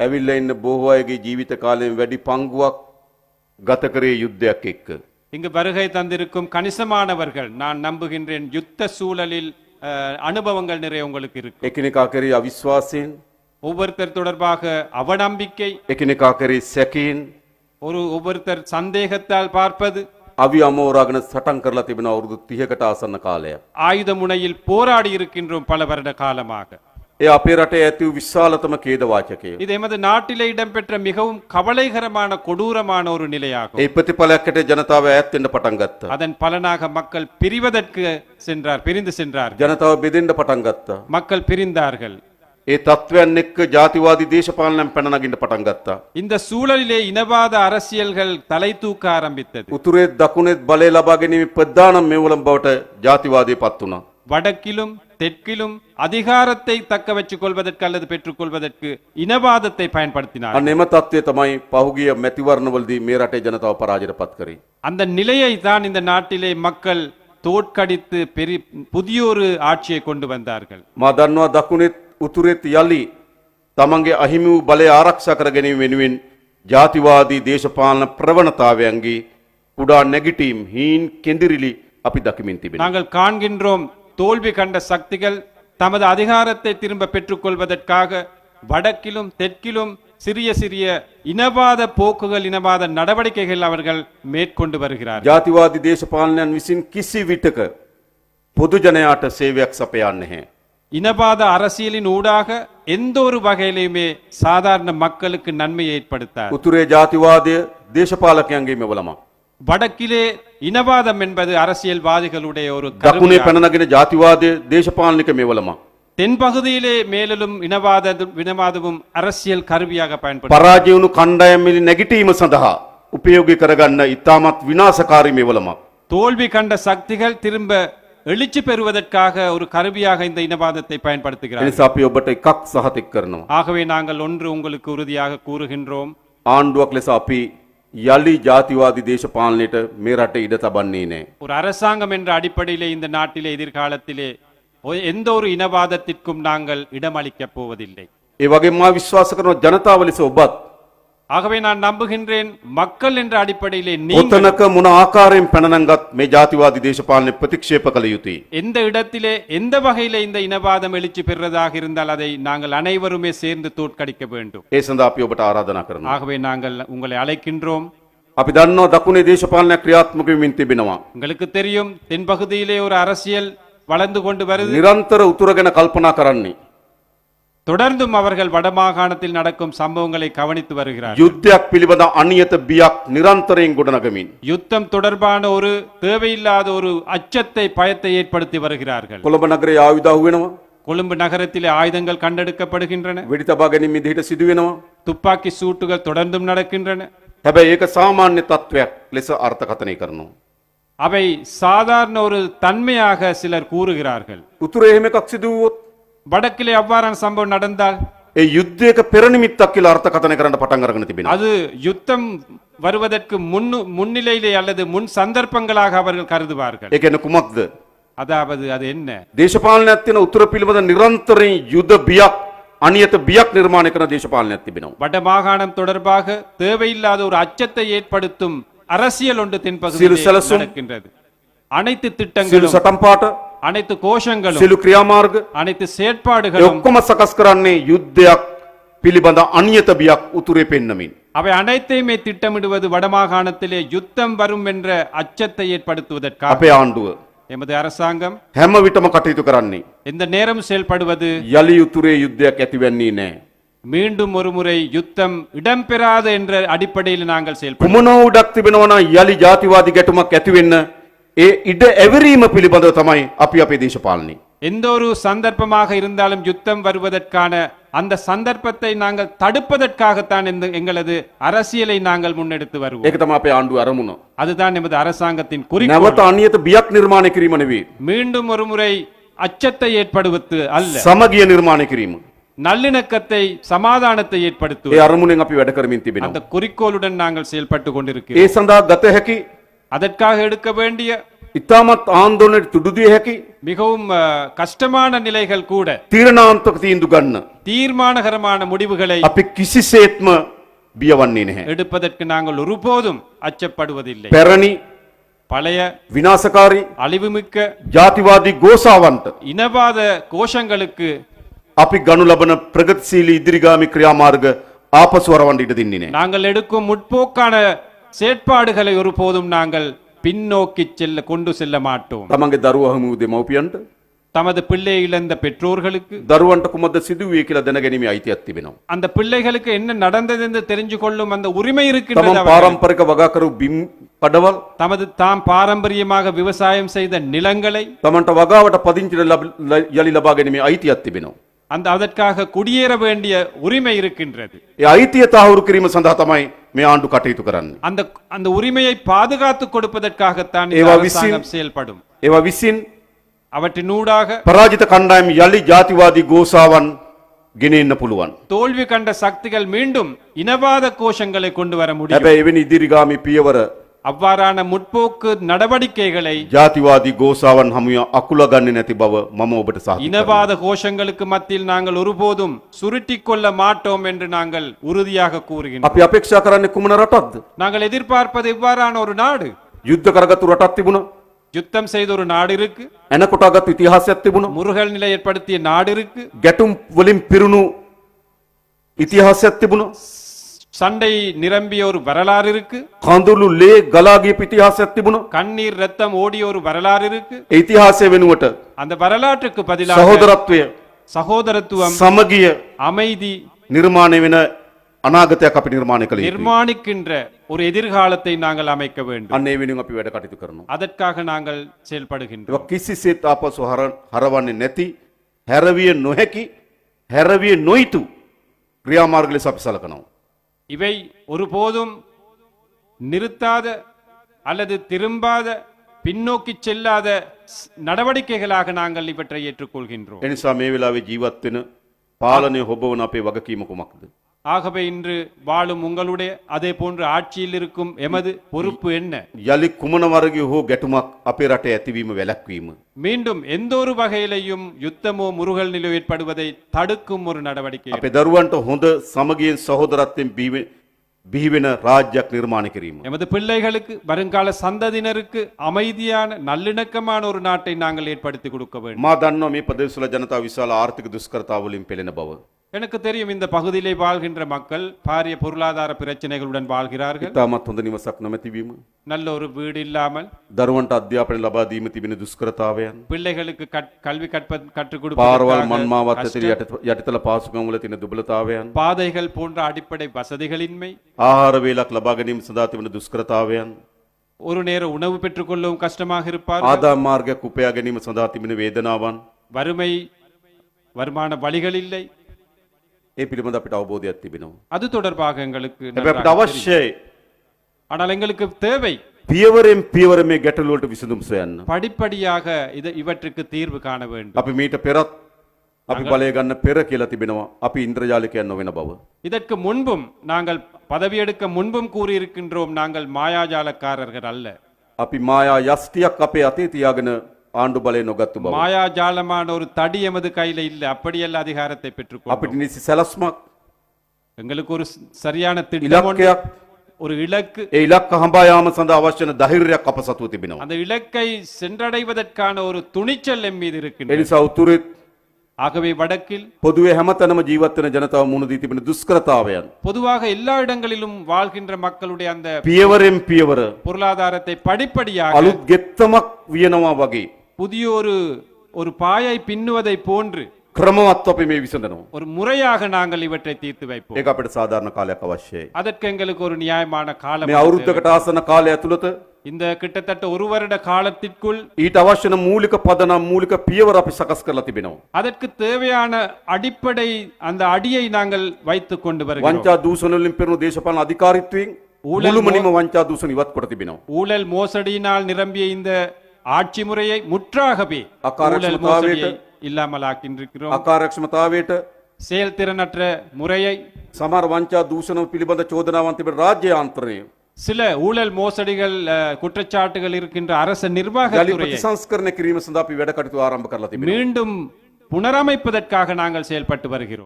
ඇවිල්ලා ඉන්න බොහෝ අයගේ ජීවිත කාලයෙන් වැඩි පංගුවක් ගත කරේ යුද්ධයක් එක්ක. இங்கு வருகை தந்திருக்கும் கணிசமானவர்கள் நான் நம்புகின்றேன் யுத்த சூழலில் அஹ், அனுபவங்கள் நிறைய உங்களுக்கு இருக்கு එකිනෙකා කරේ අවිශ්වාසයෙන්, ஒவ்வொருத்தர் தொடர்பாக அவநம்பிக்கை එකිනෙකා කරේ සැකයෙන්, ஒரு ஒவ்வொருத்தர் சந்தேகத்தால் பார்ப்பது අවි අමෝරාගෙන සටන් කරලා තිබෙන අවුරුදු 30කට ආසන්න කාලයක්. ஆயுத முனையில் போராடி இருக்கின்றோம் பல வருட காலமாக ඒ අපේ රටේ ඇති වූ විශාලතම ඛේද වාචකය. இது எமது நாட்டிலே இடம்பெற்ற மிகவும் கவலைகரமான கொடூரமான ஒரு நிலையாகும் ඒ ප්‍රතිඵලයකට ජනතාව ඈත් වෙන්න පටන් ගත්තා. அதன் பலனாக மக்கள் பிரிவதற்கு சென்றார் பிரிந்து சென்றார் ජනතාව බෙදෙන්න පටන් ගත්තා. மக்கள் பிரிந்தார்கள் ඒ තත්ත්වයන් එක්ක ජාතිවාදී දේශපාලනයන් පැන නගින්න පටන් ගත්තා. இந்த சூழலிலே இனவாத அரசியல்கள் தலை தூக்க ஆரம்பித்தது උතුරේ දකුණෙත් බලය ලබා ගැනීම ප්‍රධාන මෙවලම් බවට ජාතිවාදය පත් වුණා. வடக்கிலும் தெற்கிலும் அதிகாரத்தை தக்க வச்சுக் கொள்வதற்கு அல்லது பெற்றுக்கொள்வதற்கு இனவாதத்தை பயன்படுத்தினார் අන්න එම තත්ත්වය තමයි පහුගිය මැතිවරණවලදී මේ රටේ ජනතාව පරාජයට පත් කරේ. அந்த நிலையை தான் இந்த நாட்டிலே மக்கள் தோற்கடித்து பெரி புதியொரு ஆட்சியை கொண்டு வந்தார்கள் මා දන්නවා දකුණෙත් උතුරෙත් යලි තමන්ගේ අහිමි වූ බලය ආරක්ෂා කර ගැනීම වෙනුවෙන් ජාතිවාදී දේශපාලන ප්‍රවණතාවයන්ගේ කුඩා නැගිටීම් හීන් කෙඳිරිලි අපි දකිමින් තිබෙන. நாங்கள் காண்கின்றோம் தோல்வி கண்ட சக்திகள் தமது அதிகாரத்தை திரும்ப பெற்றுக்கொள்வதற்காக வடக்கிலும் தெற்கிலும் சிறிய சிறிய இனவாத போக்குகள் இனவாத நடவடிக்கைகள் அவர்கள் மேற்கொண்டு வருகிறார்கள் ජාතිවාදී දේශපාලනයන් විසින් කිසි විටක පොදු ජනයාට සේවයක් සපයන්නේ නැහැ. இனவாத அரசியலின் ஊடாக எந்த ஒரு வகையிலுமே சாதாரண மக்களுக்கு நன்மையை ஏற்படுத்தார் උතුරේ ජාතිවාදය දේශපාලකයන්ගේ මෙවලමක්. வடக்கிலே இனவாதம் என்பது அரசியல்வாதிகளுடைய ஒரு දකුණේ கருவியாகும். පැනනගෙන ජාතිවාදය දේශපාලනික මෙවලමක්. தென்பகுதியிலே மேலும் இனவாத இனவாதமும் அரசியல் கருவியாக பயன்படும் පරාජයවුණු කණ්ඩායම්මිලි නැගිටීම සඳහා උපයෝගි කරගන්න ඉතාමත් විනාසකාරී මෙවලමක්. தோல்வி கண்ட சக்திகள் திரும்ப எழுச்சி பெறுவதற்காக ஒரு கருவியாக இந்த இனவாதத்தை பயன்படுத்துகிறார் එනිසා අපි ඔබට එකක් සහතික් කරනවා. ஆகவே நாங்கள் ஒன்று உங்களுக்கு உறுதியாக கூறுகின்றோம் ආණ්ඩුවක් ලෙස අපි යළි ජාතිවාදී දේශපාලනයට මේ රට ඉඩ තබන්නේ නෑ. ஒரு அரசாங்கம் என்ற அடிப்படையிலே இந்த நாட்டிலே எதிர்காலத்திலே ஒ- எந்த ஒரு இனவாதத்திற்கும் நாங்கள் இடமளிக்கப் போவதில்லை ඒ වගේ මා විශ්වාස කරන ජනතාව ලෙස ඔබත් ஆகவே நான் நம்புகின்றேன் மக்கள் என்ற அடிப்படையிலே நீங்கள் ඔතනක මොන ආකාරයෙන් පැනනංගත් මේ ජාතිවාදී දේශපාලනය ප්‍රතික්ෂේප කළ යුතුයි. எந்த இடத்திலே எந்த வகையிலே இந்த இனவாதம் எழுச்சி பெறுவதாக இருந்தால் அதை நாங்கள் அனைவருமே சேர்ந்து தோற்கடிக்க வேண்டும் ඒ සඳහා අපි ඔබට ආරාධනා කරනවා. ஆகவே நாங்கள் உங்களை அழைக்கின்றோம் අපි දන්නවා දකුණේ දේශපාලනයක් ක්‍රියාත්මක වෙමින් තිබෙනවා. உங்களுக்கு தெரியும் தென்பகுதியிலே ஒரு அரசியல் வளர்ந்து கொண்டு வருது නිරන්තර උතුර ගැන කල්පනා කරන්නේ. தொடர்ந்தும் அவர்கள் வடமாகாணத்தில் நடக்கும் சம்பவங்களை கவனித்து வருகிறார் යුද්ධයක් පිළිබඳ අනියත බියක් නිරන්තරයෙන් ගොඩනගමින්. யுத்தம் தொடர்பான ஒரு தேவையில்லாத ஒரு அச்சத்தை பயத்தை ஏற்படுத்தி வருகிறார்கள் කොළඹ නගරේ ආයුධ අහුවෙනවා. கொழும்பு நகரத்திலே ஆயுதங்கள் கண்டெடுக்கப்படுகின்றன වෙඩි තබා ගැනීම විදිහට සිදුවෙනවා. துப்பாக்கி சூட்டுகள் தொடர்ந்தும் நடக்கின்றன හැබැයි ඒක සාමාන්‍ය තත්ත්වයක් ලෙස අර්ථකථනය කරනවා. அவை சாதாரண ஒரு தன்மையாக சிலர் கூறுகிறார்கள் උතුරේ එහෙම එකක් සිදුවුවොත් வடக்கிலே அவ்வாறான சம்பவம் நடந்தால் ඒ යුද්ධයක පෙරනිමිත්තක් කියලා අර්ථකථනය කරන්න පටන් අරගෙන තිබෙනවා. அது யுத்தம் வருவதற்கு முன்னு முன்னிலையிலே அல்லது முன் சந்தர்ப்பங்களாக அவர்கள் கருதுவார்கள் ඒ කියන්නේ කුමක්ද? அதாவது அது என்ன දේශපාලනයක් තියෙන උතුර පිළිබඳ නිරන්තරයෙන් යුද බියක් අනියත බියක් නිර්මාණය කරන දේශපාලනයක් තිබෙනවා. வட மாகாணம் தொடர்பாக தேவையில்லாத ஒரு அச்சத்தை ஏற்படுத்தும் அரசியல் ஒன்று சிறு தென்பகுதியில் செலசும், நடக்கின்றது அனைத்து සියලු திட்டங்களும் සටන් පාට, அனைத்து கோஷங்களும் සියලු ක්‍රියාමාර්ග அனைத்து ඒ செயற்பாடுகளும் ඔක්කොම සකස් කරන්නේ යුද්ධයක් පිළිබඳ අනියත බියක් උතුරේ පෙන්නමින්. அவை அனைத்தையுமே திட்டமிடுவது வடமாகாணத்திலே யுத்தம் வரும் என்ற அச்சத்தை ஏற்படுத்துவதற்காக අපේ ආණ්ඩුව எமது அரசாங்கம் හැම විටම කටයුතු කරන්නේ. எந்த நேரம் செயல்படுவது යළි උතුරේ යුද්ධයක් ඇතිවන්නේ නෑ. மீண்டும் ஒருமுறை யுத்தம் இடம்பெறாது என்ற அடிப்படையில் நாங்கள் செயல்படும் කුමන උඩක් තිබෙනවන යළි ජාතිවාදි ගැටුමක් ඇතිවෙන්න ඒ ඉඩ ඇවරීම පිළිබඳව තමයි අපි අපේ දේශපාලනය. எந்த ஒரு சந்தர்ப்பமாக இருந்தாலும் யுத்தம் வருவதற்கான அந்த சந்தர்ப்பத்தை நாங்கள் தடுப்பதற்காகத்தான் இந்த எங்களது அரசியலை நாங்கள் முன்னெடுத்து வருவோம் ඒක තම අපේ ආණ්ඩුව අරමුණ. அதுதான் எமது அரசாங்கத்தின் குறிக்கோள் නැවත අනියත බියක් නිර්මාණය කිරීම නෙවේ. மீண்டும் ஒருமுறை அச்சத்தை ஏற்படுவது அல்ல සමගිය නිර්මාණය කිරීම. நல்லிணக்கத்தை சமாதானத்தை ඒ ஏற்படுத்துவது අරමුණෙන් අපි වැඩ කරමින් තිබෙනවා. அந்த குறிக்கோளுடன் நாங்கள் செயல்பட்டு கொண்டிருக்கிறோம் ඒ සඳහා ගත හැකි அதற்காக எடுக்க வேண்டிய ඉතාමත් ආන්දෝලනයට තුඩුදිය හැකි மிகவும் அஹ், கஷ்டமான நிலைகள் கூட තීරණාන්තක තීන්දු ගන්න. தீர்மானகரமான முடிவுகளை අපි කිසිසේත්ම බියවන්නේ නැහැ. எடுப்பதற்கு நாங்கள் ஒருபோதும் அச்சப்படுவதில்லை පැරණි பழைய විනාශකාරී அழிவுமிக்க ජාතිවාදී ගෝසාවන්ට இனவாத கோஷங்களுக்கு අපි ගනු ලබන ප්‍රගතිශීලී ඉදිරිගාමි ක්‍රියාමාර්ග ආපසුවරවන්ට ඉඩ දෙන්නේ නැහැ. நாங்கள் எடுக்கும் முற்போக்கான செயற்பாடுகளை ஒருபோதும் நாங்கள் பின்னோக்கி செல்ல கொண்டு செல்ல மாட்டோம் තමන්ගේ දරුව හමු දෙමව්පියන්ට தமது பிள்ளை இழந்த பெற்றோர்களுக்கு දරුවන්ට කුමද සිදුවේ කියලා දැනගැනීමේ අයිතියක් තිබෙනවා. அந்த பிள்ளைகளுக்கு என்ன நடந்தது என்று தெரிஞ்சு கொள்ளும் அந்த உரிமை තමන් இருக்கின்றது அவர்களுக்கு. පාරම්පරික වගාකරු බිම් පඩවල් தமது தாம் பாரம்பரியமாக விவசாயம் செய்த நிலங்களை තමන්ට වගාවට පදිංචිට ලබ- ල- යළි ලබා ගැනීමේ අයිතියක් තිබෙනවා. அந்த அதற்காக குடியேற வேண்டிய உரிமை இருக்கின்றது ඒ අයිතිය තහවුරු කිරීම සඳහා තමයි මේ ආණ්ඩු කටයුතු කරන්නේ. அந்த அந்த உரிமையை பாதுகாத்து கொடுப்பதற்காகத்தான் இந்த ඒවා அரசாங்கம் විසින්- செயல்படும் ඒවා විසින් அவற்றினூடாக පරාජිත කණ්ඩායම් යළි ජාතිවාදී ගෝසාවන් ගෙනෙන්න පුළුවන්. தோல்வி கண்ட சக்திகள் மீண்டும் இனவாத கோஷங்களை கொண்டு வர முடியும் හැබැයි එවැනි ඉදිරිගාමි පියවර அவ்வாறான முற்போக்கு நடவடிக்கைகளை ජාතිවාදී ගෝසාවන් හමුව අකුල ගන්න නැති බව මම ඔබට සහ. இனவாத கோஷங்களுக்கு மத்தியில் நாங்கள் ஒருபோதும் சுருட்டிக் கொள்ள மாட்டோம் என்று நாங்கள் உறுதியாக கூறுகின்றோம் අපි අපේක්ෂා කරන්නේ කුමන රටක්ද. நாங்கள் எதிர்பார்ப்பது இவ்வாறான ஒரு நாடு යුද්ධ කරගත්තු රටක් තිබුණ யுத்தம் செய்த ஒரு நாடு இருக்கு ඇනකොටාගත් ඉතිහාසයක් තිබුණ முருகல் நிலை ஏற்படுத்திய நாடு இருக்கு ගැටුම් වලින් පිරුණු ඉතිහාසයක් තිබුණ சண்டை நிரம்பிய ஒரு வரலாறு இருக்கு කඳුළු ලේ ගලාගිය ඉතිහාසයක් තිබුණ கண்ணீர் ரத்தம் ஓடிய ஒரு வரலாறு இருக்கு ඒ ඉතිහාසය වෙනුවට அந்த வரலாற்றுக்கு பதிலாக සහෝදරත්වය சகோதரத்துவம் සමගිය அமைதி නිර්මාණය වෙන අනාගතයක් අපි නිර්මාණය කළ යුතුයි. நிர்மாணிக்கின்ற ஒரு எதிர்காலத்தை நாங்கள் அமைக்க வேண்டும் අන්න ඒ වෙනුවෙන් අපි වැඩ කටයුතු කරනවා. அதற்காக நாங்கள் செயல்படுகின்றோம் ඒක කිසිසේත් ආපසු හර- හරවන්නේ නැති හැරවිය නොහැකි හැරවිය නොයිතු ක්‍රියාමාර්ග ලෙස අපි සලකනවා. இவை ஒருபோதும் நிறுத்தாத அல்லது திரும்பாத பின்னோக்கி செல்லாத ஸ்- நடவடிக்கைகளாக நாங்கள் இவற்றை ஏற்றுக்கொள்கின்றோம் එනිසා මේ වෙලාවේ ජීවත් වෙන පාලනය හොබවන අපේ වගකීම කුමක්ද? ஆகவே இன்று வாழும் உங்களுடைய அதே போன்று ஆட்சியில் இருக்கும் எமது பொறுப்பு என்ன යළි කුමන වර්ගය හෝ ගැටුමක් අපේ රටේ ඇතිවීම වැළැක්වීම. மீண்டும் எந்த ஒரு வகையிலையும் யுத்தமோ முருகல் நிலை ஏற்படுவதை தடுக்கும் ஒரு நடவடிக்கை අපේ දරුවන්ට හොඳ සමගියෙන් සහෝදරත්වයෙන් බිහිවෙ- බිහිවෙන රාජ්‍යයක් නිර්මාණය කිරීම. எமது பிள்ளைகளுக்கு வருங்கால சந்ததியினருக்கு அமைதியான நல்லிணக்கமான ஒரு நாட்டை நாங்கள் ஏற்படுத்தி கொடுக்க வேண்டும் මා දන්නවා මේ ප්‍රදේශවල ජනතාව විශාල ආර්ථික දුෂ්කරතාවලින් පෙළෙන බව. எனக்கு தெரியும் இந்த பகுதியிலே வாழ்கின்ற மக்கள் பாரிய பொருளாதார பிரச்சனைகளுடன் வாழ்கிறார்கள் ඉතාමත් හොඳ නිවසක් නොමැතිවීම. நல்ல ஒரு வீடு இல்லாமல் දරුවන්ට අධ්‍යාපනය ලබා දීම තිබෙන දුෂ්කරතාවයන්. பிள்ளைகளுக்கு கற்- கல்வி கற்ப கற்றுக் පාරවල් கொடுப்பதற்காக මන්මාවත් ඇතර கஷ்டம், යටත- යටිතල පාසුකම් වල තියෙන දුබලතාවයන්. பாதைகள் போன்ற அடிப்படை வசதிகளின்மை ආහාර වේලක් ලබා ගැනීම සඳහා තිබෙන දුෂ්කරතාවයන්. ஒரு நேர உணவு பெற்றுக்கொள்ளவும் கஷ்டமாக இருப்பார் ආදායම් මාර්ගයක් උපයා ගැනීම සඳහා තිබෙන වේදනාවන්. வறுமை வருமான வழிகள் இல்லை ඒ පිළිබඳ අපිට අවබෝධයක් තිබෙනවා. அது தொடர்பாக எங்களுக்கு හැබැයි நன்றாக අපිට தெரியும். අවශ්‍යයි ஆனால் எங்களுக்கு தேவை පියවරෙන් පියවර මේ ගැටලුවලට විසඳුම් සොයන්න. படிப்படியாக இது இவற்றுக்கு தீர்வு காண வேண்டும் අපි මීට පෙරත් අපි බලය ගන්න පෙර කියලා තිබෙනවා අපි ඉන්ද්‍රජාලිකයන් නොවෙන බව. இதற்கு முன்பும் நாங்கள் பதவியெடுக்க முன்பும் கூறியிருக்கின்றோம் நாங்கள் மாயாஜாலக்காரர்கள் அல்ல අපි මායා යස්ටියක් අපේ අතේ තියාගෙන ආණ්ඩු බලය නොගත්තු බව. மாயாஜாலமான ஒரு தடி எமது கையில இல்லை அப்படியல்ல அதிகாரத்தை பெற்றுக்கொண்டோம் අපිට නිසි සැලස්මක් எங்களுக்கு ஒரு ஸ்- சரியான திட்டம் ஒன்று, ඉලක්කයක් ஒரு இலக்கு ඒ ඉලක්ක හඹායාම සඳහා අවශ්‍යන දහිරයක් අප සතුව තිබෙනවා. அந்த இலக்கை சென்றடைவதற்கான ஒரு துணிச்சல் எம் மீது இருக்கின்றது එනිසා උතුරෙත් ஆகவே வடக்கில் පොදුවේ හැමතැනම ජීවත්වන ජනතාව මුණදී තිබෙන දුෂ්කරතාවයන්. பொதுவாக எல்லா இடங்களிலும் வாழ்கின்ற மக்களுடைய அந்த පියවරෙන් පියවර பொருளாதாரத்தை படிப்படியாக අලුත් ගෙත්තමක් වියනවා වගේ. புதிய ஒரு ஒரு பாயை பின்னுவதை போன்று ක්‍රමවත් අපි මේ විසඳනවා. ஒரு முறையாக நாங்கள் இவற்றை தீர்த்து வைப்போம் ඒක අපිට සාධාරණ කාලයක් අවශ්‍යයි. அதற்கு எங்களுக்கு ஒரு நியாயமான காலம் මේ අවුරුද්ධකට ආසන කාලය ඇතුළත இந்த கிட்டத்தட்ட ஒரு வருட காலத்திற்குள் ඊට අවශ්‍යන මූලික පදනම් මූලික පියවර අපි සකස් කරලා තිබෙනවා. அதற்கு தேவையான அடிப்படை அந்த அடியை நாங்கள் வைத்துக் கொண்டு வருகிறோம் වංචා දූෂණවලින් පෙරුණු දේශපාලන අධිකාරීත්වයෙන් ඌලල් මුළුමනින්ම වංචා දූෂණ ඉවත් කොට තිබෙනවා. ஊழல் மோசடியினால் நிரம்பிய இந்த ஆட்சி முறையை முற்றாகவே இல்லாமல் ஆக்கின்றிருக்கிறோம் அகாரக்ஷமதாவேட்டு செயல்திறனற்ற முறையை சமர் வஞ்சா தூஷணம் பிலிபந்த சோதனாவான் வந்து ராஜ்ய ஆந்தரே சில ஊழல் மோசடிகள் குற்றச்சாட்டுகள் இருக்கின்ற அரசு நிர்வாக மீண்டும் புனரமைப்பதற்காக நாங்கள் செயல்பட்டு வருகிறோம்.